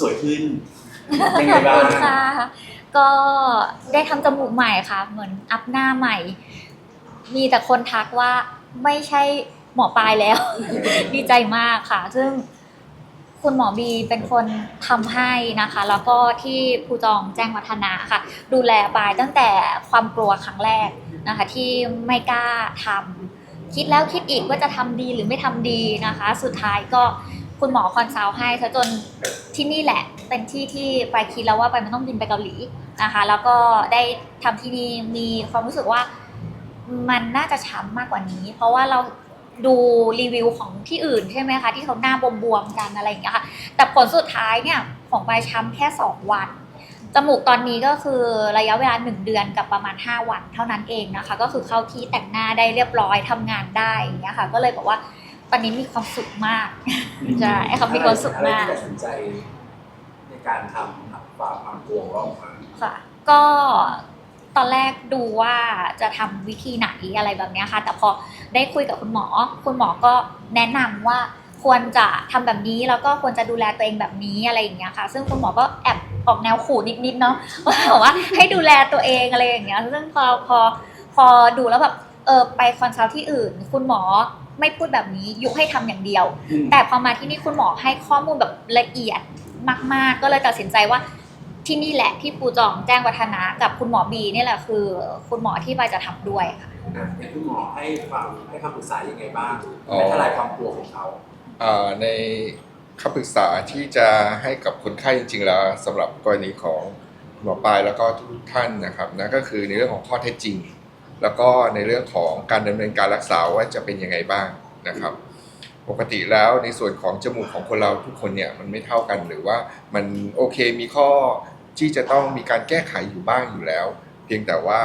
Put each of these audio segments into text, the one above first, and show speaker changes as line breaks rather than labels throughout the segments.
สวยขึ้นเป็น
ข
ไง
อบ
บ้า
คุ
ง
ณค่ะ ก็ได้ทำจมูกใหม่ค่ะ เหมือนอัพหน้าใหม่ มีแต่คนทักว่าไม่ใช่หมอปลายแล้ว ดีใจมากค่ะ ซึ่งคุณหมอบีเป็นคนทำให้นะคะ แล้วก็ที่ครูจองแจ้งวัฒนะค่ะ ดูแลปลายตั้งแต่ความกลัวครั้งแรกนะคะ ที่ไม่กล้าทำคิดแล้วคิดอีกว่าจะทำดีหรือไม่ทำดีนะคะ สุดท้ายก็ คุณหมอคอนซัลท์ให้ซะจนที่นี่แหละเป็นที่ที่ไปคิดแล้วว่าไปมันต้องบินไปเกาหลีนะคะ แล้วก็ได้ทำที่นี่มีความรู้สึกว่ามันน่าจะช้ำมากกว่านี้ เพราะว่าเราดูรีวิวของที่อื่นใช่ไหมคะ ที่เขาหน้าบวมๆกันอะไรอย่างเงี้ยค่ะ แต่ผลสุดท้ายเนี่ยของปช้ำแค่ 2 วันจมูกตอนนี้ก็คือระยะเวลา 1 เดือนกับประมาณ 5 วันเท่านั้นเองนะคะ ก็คือเข้าที่แต่งหน้าได้เรียบร้อยทำงานได้อย่างเงี้ยค่ะ ก็เลยบอกว่า ตอนนี้มีความสุขมากใช่ค่ะมีความสุขมาก
อะไรที่ตัดสินใจในการทำครับความความกลัวของเราออกมา
ค่ะก็ตอนแรกดูว่าจะทำวิธีไหนอะไรแบบเนี้ยค่ะ แต่พอได้คุยกับคุณหมอ คุณหมอก็แนะนำว่าควรจะทำแบบนี้แล้วก็ควรจะดูแลตัวเองแบบนี้อะไรอย่างเงี้ยค่ะ ซึ่งคุณหมอก็แอบออกแนวขู่นิดๆเนาะว่าบอกว่าให้ดูแลตัวเองอะไรอย่างเงี้ย ซึ่งพอพอพอดูแล้วแบบ เออไปคอนซัลท์ที่อื่น คุณหมอไม่พูดแบบนี้ยุให้ทำอย่างเดียวแต่พอมาที่นี่คุณหมอให้ข้อมูลแบบละเอียดมาก ๆ ก็เลยตัดสินใจว่าที่นี่แหละที่ปูจองแจ้งวัฒนะกับคุณหมอบีนี่แหละคือ คุณหมอที่ไปจะทำด้วยค่ะ
อะเป็นคุณหมอให้ความให้คำปรึกษายังไงบ้าง
อ๋อ
ให้ทลายความกลัวของเขา
อ่าในคำปรึกษาที่จะให้กับคนไข้จริงๆแล้วสำหรับกรณีของหมอปลายแล้วก็ทุกท่านนะครับนั่นก็คือในเรื่องของข้อเท็จจริง แล้วก็ในเรื่องของการดำเนินการรักษาว่าจะเป็นยังไงบ้างนะครับ ปกติแล้วในส่วนของจมูกของคนเราทุกคนเนี่ยมันไม่เท่ากันหรือว่ามันโอเคมีข้อที่จะต้องมีการแก้ไขอยู่บ้างอยู่แล้ว เพียงแต่ว่า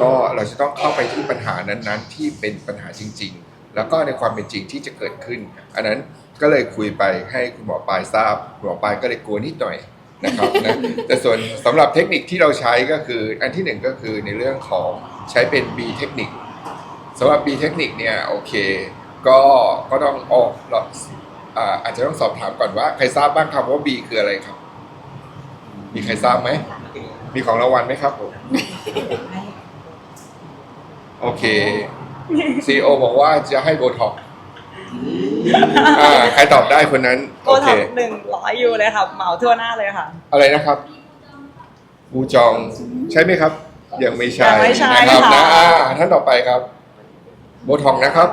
ก็เราจะต้องเข้าไปที่ปัญหานั้นๆ ที่เป็นปัญหาจริง ๆ แล้วก็ในความเป็นจริงที่จะเกิดขึ้น อันนั้นก็เลยคุยไปให้คุณหมอปลายทราบคุณหมอปลายก็เลยกลัวนิดหน่อยนะครับนะแต่ส่วนสำหรับเทคนิคที่เราใช้ก็คืออันที่หนึ่งก็คือในเรื่องของ ใช้เป็น B เทคนิคสำหรับ B เทคนิคเนี่ยโอเค ก็ก็ต้องออกเราอ่าอาจจะต้องสอบถามก่อนว่า ใครทราบบ้างครับว่า B คืออะไรครับ มีใครทราบไหม มีของรางวัลไหมครับผมโอเค CEO บอกว่าจะให้โบท็อกซ์อ่าใครตอบได้คนนั้น
โก
โอเค
ท็อปหนึ่งร้อยยูเลยค่ะเหมาทั่วหน้าเลยค่ะ
อะไรนะครับบูจองใช่ไหมครับ ยังไม่ใช่
ยังไม่ใช่
นะครับ
ค่ะ
นะอ่าท่านต่อไปครับ โบท็อกซ์นะครับ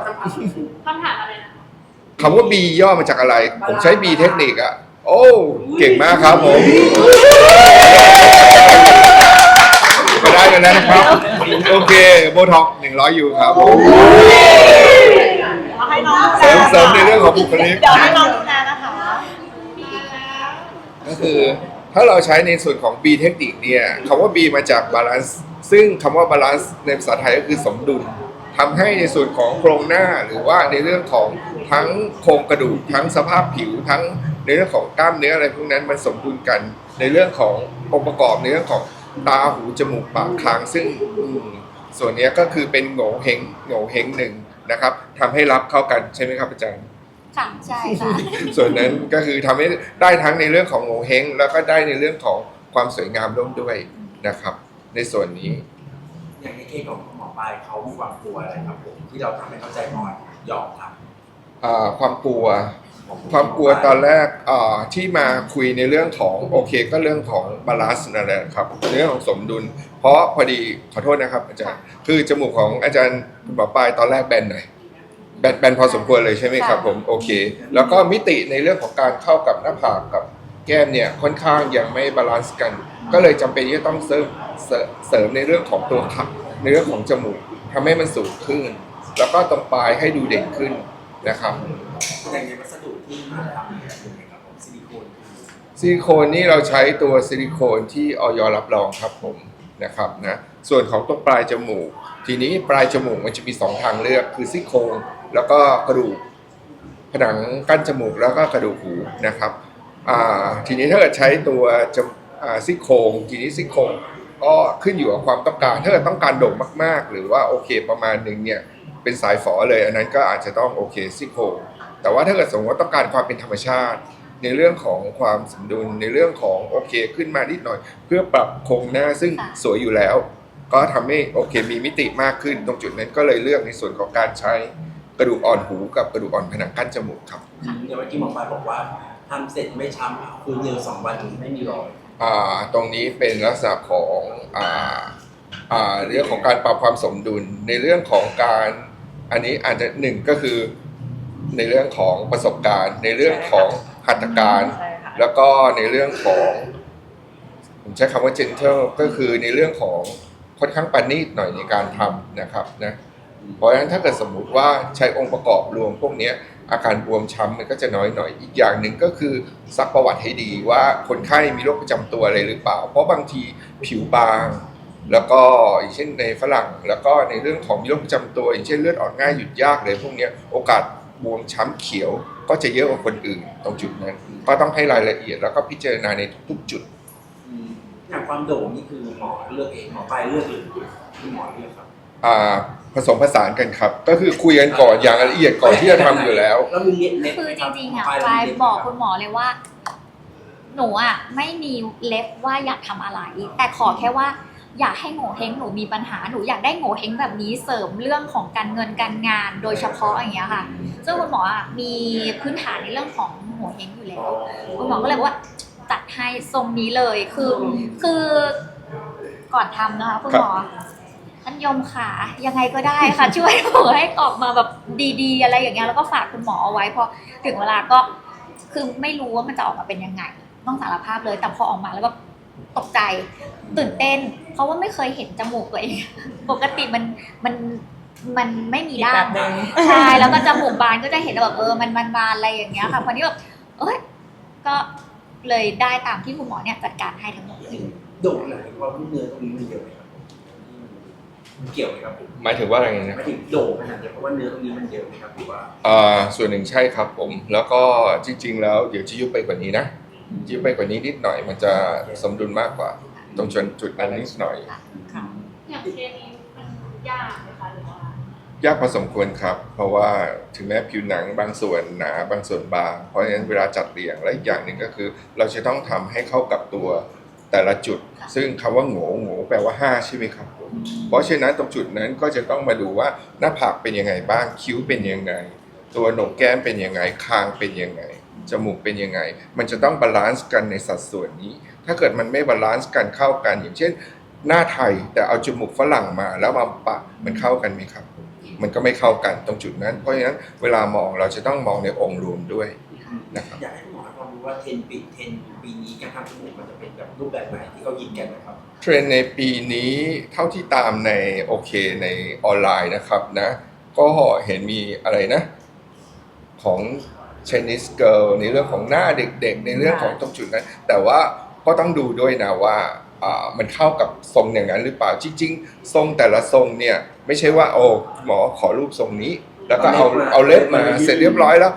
คำถามอะไรนะ
คำว่า B ย่อมาจากอะไร ผมใช้ B เทคนิคอะโอ้ เก่งมากครับผมก็ได้กันแล้วนะครับ โอเค โบท็อกหนึ่งร้อยยูครับผม
เอาให้น้อง
เสริมเสริมในเรื่องของบุคลิก
เดี๋ยวให้น้องดูแลนะคะ
ก็คือ ถ้าเราใช้ในส่วนของ B เทคนิคเนี่ยคำว่า B มาจาก balance ซึ่งคำว่า balance ในภาษาไทยก็คือสมดุลทำให้ในส่วนของโครงหน้าหรือว่าในเรื่องของทั้งโครงกระดูกทั้งสภาพผิวทั้งในเรื่องของกล้ามเนื้ออะไรพวกนั้นมันสมดุลกัน ในเรื่องขององค์ประกอบในเรื่องของตาหูจมูกปากคางซึ่งส่วนนี้ก็คือเป็นโง่เฮงโง่เฮงหนึ่งนะครับทำให้รับเข้ากันใช่ไหมครับอาจารย์
ค่ะใช่ค่ะ
ส่วนนั้นก็คือทำให้ได้ทั้งในเรื่องของโงเฮงแล้วก็ได้ในเรื่องของความสวยงามร่วมด้วยนะครับ ในส่วนนี้
อย่างในเคสของหมอปลายเขามีความกลัวอะไรครับผมที่เราทำให้เข้าใจอ่อนยอมท
อ่าความกลัวำความกลัวตอนแรกอ่าที่มาคุยในเรื่องของโอเค ก็เรื่องของบาลานซ์นั่นแหละครับในเรื่องของสมดุล เพราะพอดีขอโทษนะครับอาจารย์คือจมูกของอาจารย์หมอปลายตอนแรกแบนหน่อย แบนแบนพอสมควรเลยใช่ไหมครับผมโอเค แล้วก็มิติในเรื่องของการเข้ากับหน้าผากกับแก้มเนี่ยค่อนข้างยังไม่บาลานซ์กัน ก็เลยจำเป็นที่จะต้องเสริมเสริมเสริมในเรื่องของตัวขับในเรื่องของจมูกทำให้มันสูงขึ้น แล้วก็ตรงปลายให้ดูเด่นขึ้นนะครับ
อย่างในวัสดุที่มาทำเนี่ยเป็นไงครับผมซิลิโคน
ซิลิโคนนี่เราใช้ตัวซิลิโคนที่ออยรับรองครับผมนะครับนะส่วนของตรงปลายจมูก ทีนี้ปลายจมูกมันจะมีสองทางเลือกคือซี่โครง แล้วก็กระดูกผนังกั้นจมูกแล้วก็กระดูกหูนะครับอ่าทีนี้ถ้าเกิดใช้ตัวจมอ่าซี่โครงทีนี้ซี่โครงก็ขึ้นอยู่กับความต้องการถ้าเกิดต้องการโด่งมาก ๆ หรือว่าโอเคประมาณหนึ่งเนี่ยเป็นสายฝอเลย อันนั้นก็อาจจะต้องโอเคซี่โครงแต่ว่าถ้าเกิดสมมติว่าต้องการความเป็นธรรมชาติ ในเรื่องของความสมดุลในเรื่องของโอเคขึ้นมานิดหน่อย เพื่อปรับโครงหน้าซึ่ง
ค่ะ
สวยอยู่แล้ว ก็ทำให้โอเคมีมิติมากขึ้น ตรงจุดนั้นก็เลยเลือกในส่วนของการใช้ กระดูกอ่อนหูกับกระดูกอ่อนผนังกั้นจมูกครับ
เดี๋ยวเมื่อกี้หมอปลายบอกว่าทำเสร็จไม่ช้ำคือเร็วสองวันถึงไม่มีรอย
อ่าตรงนี้เป็นลักษณะของอ่าอ่าเรื่องของการปรับความสมดุลในเรื่องของการอันนี้อาจจะหนึ่งก็คือในเรื่องของประสบการณ์ ในเรื่องของหัตถการ
ใช่ค่ะ
แล้วก็ในเรื่องของผมใช้คำว่า gentle ก็คือในเรื่องของค่อนข้างปานนีตหน่อยในการทำนะครับนะ เพราะฉะนั้นถ้าเกิดสมมุติว่าใช้องค์ประกอบรวมพวกเนี้ยอาการบวมช้ำมันก็จะน้อยหน่อย อีกอย่างหนึ่งก็คือซักประวัติให้ดีว่าคนไข้มีโรคประจำตัวอะไรหรือเปล่า เพราะบางทีผิวบาง แล้วก็อย่างเช่นในฝรั่ง แล้วก็ในเรื่องของมีโรคประจำตัวอย่างเช่นเลือดออกง่ายหยุดยากเลยพวกเนี้ยโอกาสบวมช้ำเขียวก็จะเยอะกว่าคนอื่นตรงจุดนั้นก็ต้องให้รายละเอียดแล้วก็พิจารณาในทุกๆจุด
อืมอย่างความโด่งนี่คือหมอเลือกเองหมอปลายเลือกหรือคุณหมอเลือกครับ
อ่า ผสมผสานกันครับ ก็คือคุยกันก่อนอย่างละเอียดก่อนที่จะทำอยู่แล้ว
แล้วมีเล็บเล็บ
คือ
ไหม
จ
รับ
ริงๆอะ
หม
ปลาย
เล็
บอก
ไหม
คุณหมอเลยว่า หนูอะไม่มีเล็บว่าอยากทำอะไร แต่ขอแค่ว่า อยากให้โง่เฮงหนูมีปัญหาหนูอยากได้โง่เฮงแบบนี้เสริมเรื่องของการเงินการงานโดยเฉพาะอย่างเงี้ยค่ะ ซึ่งคุณหมออะมีพื้นฐานในเรื่องของโง่เฮงอยู่แล้ว คุณหมอก็เลยบอกว่าจัดให้ทรงนี้เลยคือ คือก่อนทำนะคะคุณหมอท่าน ยมขายังไงก็ได้ค่ะ ช่วยหนูให้ออกมาแบบดีๆ อะไรอย่างเงี้ยแล้วก็ฝากคุณหมอเอาไว้พอถึงเวลาก็คือไม่รู้ว่ามันจะออกมาเป็นยังไง ต้องสารภาพเลย แต่พอออกมาแล้วแบบตกใจตื่นเต้น เพราะว่าไม่เคยเห็นจมูกตัวเอง ปกติมันมันมันไม่มี
อีก
ด้า
แบ
น
บหนึ่ง
ใช่แล้วก็จมูกบานก็จะเห็นแบบเออมันมันบานอะไรอย่างเงี้ยค่ะพอนี้แบบเอ้ยก็เลยได้ตามที่คุณหมอเนี่ยจัดการให้ทั้งหมดเลย
โด่งเลยเพราะเนื้อตรงนี้มันเยอะไหมครับ มันเกี่ยวไหมครับผม
หมายถึงว่าอะไรนะ
ไม่ถึงโด่งขนาดนี้เพราะว่าเนื้อตรงนี้มันเยอะไหมครับหรือว่า
อ่าส่วนหนึ่งใช่ครับผม แล้วก็จริง ๆ แล้วเดี๋ยวจะยุบไปกว่านี้นะยุบไปกว่านี้นิดหน่อย มันจะสมดุลมากกว่า ตรงจุดจุดนั้นนิดหน่อย
ค่ะ
อย่างเคสนี้มันยากไหมคะหรือว่า
ยากพอสมควรครับ เพราะว่าถึงแม้ผิวหนังบางส่วนหนาบางส่วนบาง เพราะฉะนั้นเวลาจัดเรียงและอีกอย่างหนึ่งก็คือ เราจะต้องทำให้เข้ากับตัว แต่ละจุด ซึ่งคำว่าโง่โง่แปลว่าห้าใช่ไหมครับผมเพราะฉะนั้นตรงจุดนั้นก็จะต้องมาดูว่าหน้าผากเป็นยังไงบ้างคิ้วเป็นยังไง ตัวโหนกแก้มเป็นยังไงคางเป็นยังไงจมูกเป็นยังไง มันจะต้องบาลานซ์กันในสัดส่วนนี้ ถ้าเกิดมันไม่บาลานซ์กันเข้ากัน อย่างเช่น หน้าไทยแต่เอาจมูกฝรั่งมาแล้วมาปะมันเข้ากันไหมครับ มันก็ไม่เข้ากันตรงจุดนั้น เพราะฉะนั้นเวลามองเราจะต้องมองในองค์รวมด้วยนะครับ
อยากให้คุณหมอให้ค ว่าเทรนปีเทรนปีนี้การทำจมูกมันจะเป็นแบบรูปแบบไหนที่เขายินกันนะครับ
เทรนด์ในปีนี้เท่าที่ตามในโอเคในออนไลน์นะครับนะ ก็เห็นมีอะไรนะ ของ Chinese girl ในเรื่องของหน้าเด็กๆ ในเรื่องของตรงจุดนั้น แต่ว่าก็ต้องดูด้วยนะว่าอ่ามันเข้ากับทรงอย่างนั้นหรือเปล่าจริง ๆ ทรงแต่ละทรงเนี่ยไม่ใช่ว่าโอ้หมอขอรูปทรงนี้ แล้วก็เอาเอาเล็บมาเสร็จเรียบร้อยแล้ว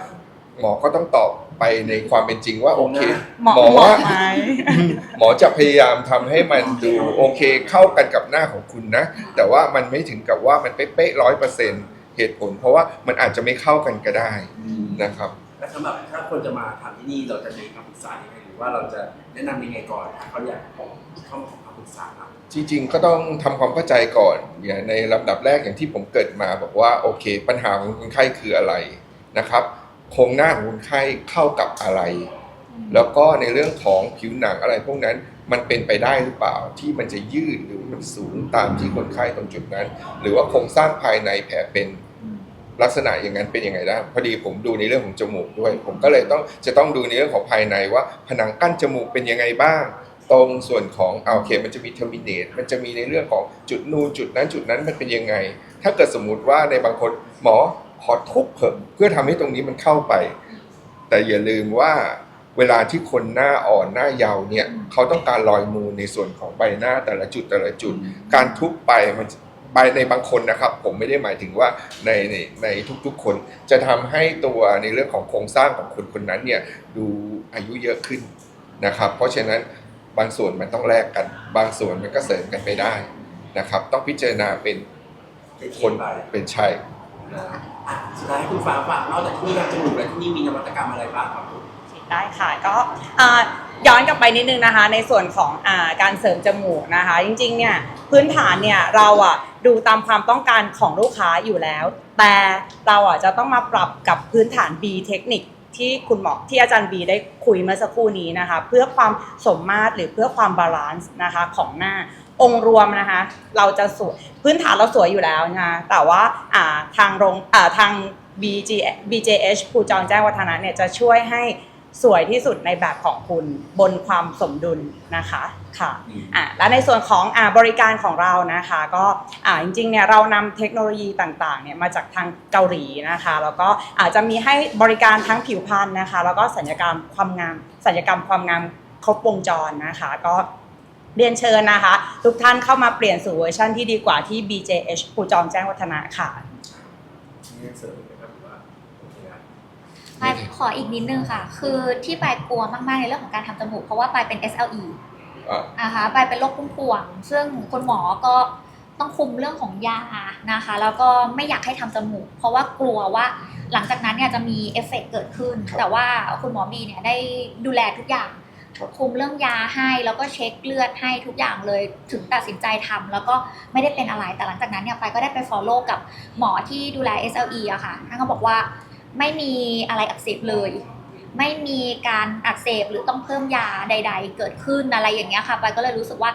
หมอก็ต้องตอบ ไปในความเป็นจริงว่าโอเค
เหมาะ
หมอ
เหมาะ
ว่า
ไหม
หมอจะพยายามทำให้มันดูโอเคเข้ากันกับหน้าของคุณนะ แต่ว่ามันไม่ถึงกับว่ามันเป๊ะร้อยเปอร์เซ็นเหตุผล เพราะว่ามันอาจจะไม่เข้ากันก็ได้นะครับ
และสำหรับถ้าคนจะมาทำที่นี่เราจะมีคำปรึกษายังไงหรือว่าเราจะแนะนำยังไงก่อนถ้าเขาอยากขอเข้ามาขอคำปรึกษาครับ
จริงๆก็ต้องทำความเข้าใจก่อนอย่างในลำดับแรกอย่างที่ผมเกริดมาบอกว่าโอเค ปัญหาของคนไข้คืออะไรนะครับ โครงหน้าของคนไข้เข้ากับอะไร แล้วก็ในเรื่องของผิวหนังอะไรพวกนั้นมันเป็นไปได้หรือเปล่าที่มันจะยืดหรือมันสูงตามที่คนไข้ตรงจุดนั้น หรือว่าโครงสร้างภายในแผลเป็นลักษณะอย่างนั้นเป็นยังไงได้พอดีผมดูในเรื่องของจมูกด้วย ผมก็เลยต้องจะต้องดูในเรื่องของภายในว่า ผนังกั้นจมูกเป็นยังไงบ้าง ตรงส่วนของเอาโอเคมันจะมีเทอร์มินเนตมันจะมีในเรื่องของจุดนูนจุดนั้นจุดนั้นมันเป็นยังไง ถ้าเกิดสมมุติว่าในบางคนหมอ ขอทุบเพิ่มเพื่อทำให้ตรงนี้มันเข้าไป แต่อย่าลืมว่าเวลาที่คนหน้าอ่อนหน้ายาวเนี่ยเขาต้องการรอยมูลในส่วนของใบหน้าแต่ละจุดแต่ละจุด การทุบไปมันไปในบางคนนะครับ ผมไม่ได้หมายถึงว่าในในในทุกๆคนจะทำให้ตัวในเรื่องของโครงสร้างของคนคนนั้นเนี่ยดูอายุเยอะขึ้นนะครับ เพราะฉะนั้นบางส่วนมันต้องแลกกัน บางส่วนมันก็เสริมกันไปได้นะครับ ต้องพิจารณาเป็น
เป็น
ค
คนนไป
เป็นใช่
อะ สุดท้ายคุณฟ้าฝากนอกจากที่นี่ทำจมูกแล้วที่นี่มีนวัตกรรมอะไรบ้างครับ
ได้ค่ะก็ย้อนกลับไปนิดนึงนะคะ ในส่วนของอการเสริมจมูกนะคะ จริงๆเนี่ยพื้นฐานเนี่ยเราอะดูตามความต้องการของลูกค้าอยู่แล้ว แต่เราอะจะต้องมาปรับกับพื้นฐาน B เทคนิคที่คุณหมอที่อาจารย์บีได้คุยเมื่อสักครู่นี้นะคะ เพื่อความสมมาตรหรือเพื่อความบาลานซ์นะคะของหน้า องค์รวมนะคะ เราจะสวยพื้นฐานเราสวยอยู่แล้วนะคะแต่ว่าอ่าทางโรงอ่าทาง BG BJH ภูจรแจ้งวัฒนะเนี่ยจะช่วยให้สวยที่สุดในแบบของคุณบนความสมดุลนะคะค่ะ
อืม
อะและในส่วนของอ่าบริการของเรานะคะก็อ่าจริงๆเนี่ยเรานำเทคโนโลยีต่างๆเนี่ยมาจากทางเกาหลีนะคะแล้วก็อาจจะมีให้บริการทั้งผิวพรรณนะคะ แล้วก็สัญญกรรมความงามสัญญกรรมความงามครบวงจรนะคะ ก็ เรียนเชิญนะคะ ทุกท่านเข้ามาเปลี่ยนสู่เวอร์ชันที่ดีกว่าที่ BJH ภูจอมแจ้งวัฒนะค่ะ
นี่เสริมไหมครับหรือว่าโอเคนะ
ปายขออีกนิดนึงค่ะ คือที่ปายกลัวมากๆในเรื่องของการทำจมูก เพราะว่าปายเป็น SLE
อะ
นะคะปายเป็นโรคพุ่มพวง ซึ่งคุณหมอก็ต้องคุมเรื่องของยานะคะ แล้วก็ไม่อยากให้ทำจมูก เพราะว่ากลัวว่าหลังจากนั้นเนี่ยจะมีเอฟเฟกต์เกิดขึ้น
ครับ
แต่ว่าคุณหมอบีเนี่ยได้ดูแลทุกอย่าง
ครับ
คุมเรื่องยาให้แล้วก็เช็คเลือดให้ทุกอย่างเลยถึงตัดสินใจทำแล้วก็ไม่ได้เป็นอะไรแต่หลังจากนั้นเนี่ยไปายก็ได้ไป follow กับหมอที่ดูแล SLE อะค่ะท่านก็บอกว่าไม่มีอะไรอักเสบเลย ไม่มีการอักเสบหรือต้องเพิ่มยาใด ๆ เกิดขึ้นอะไรอย่างเงี้ยค่ะ ไปายก็เลยรู้สึกว่า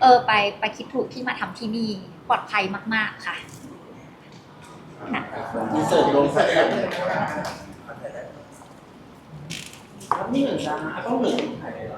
เออไปไปคิดถูกที่มาทำที่นี่ปลอดภัยมาก ๆค่ะ
ที่เสริมลง ใส่ได้เลยครับนี่หนึ่งจ้าต้องหนึ่ง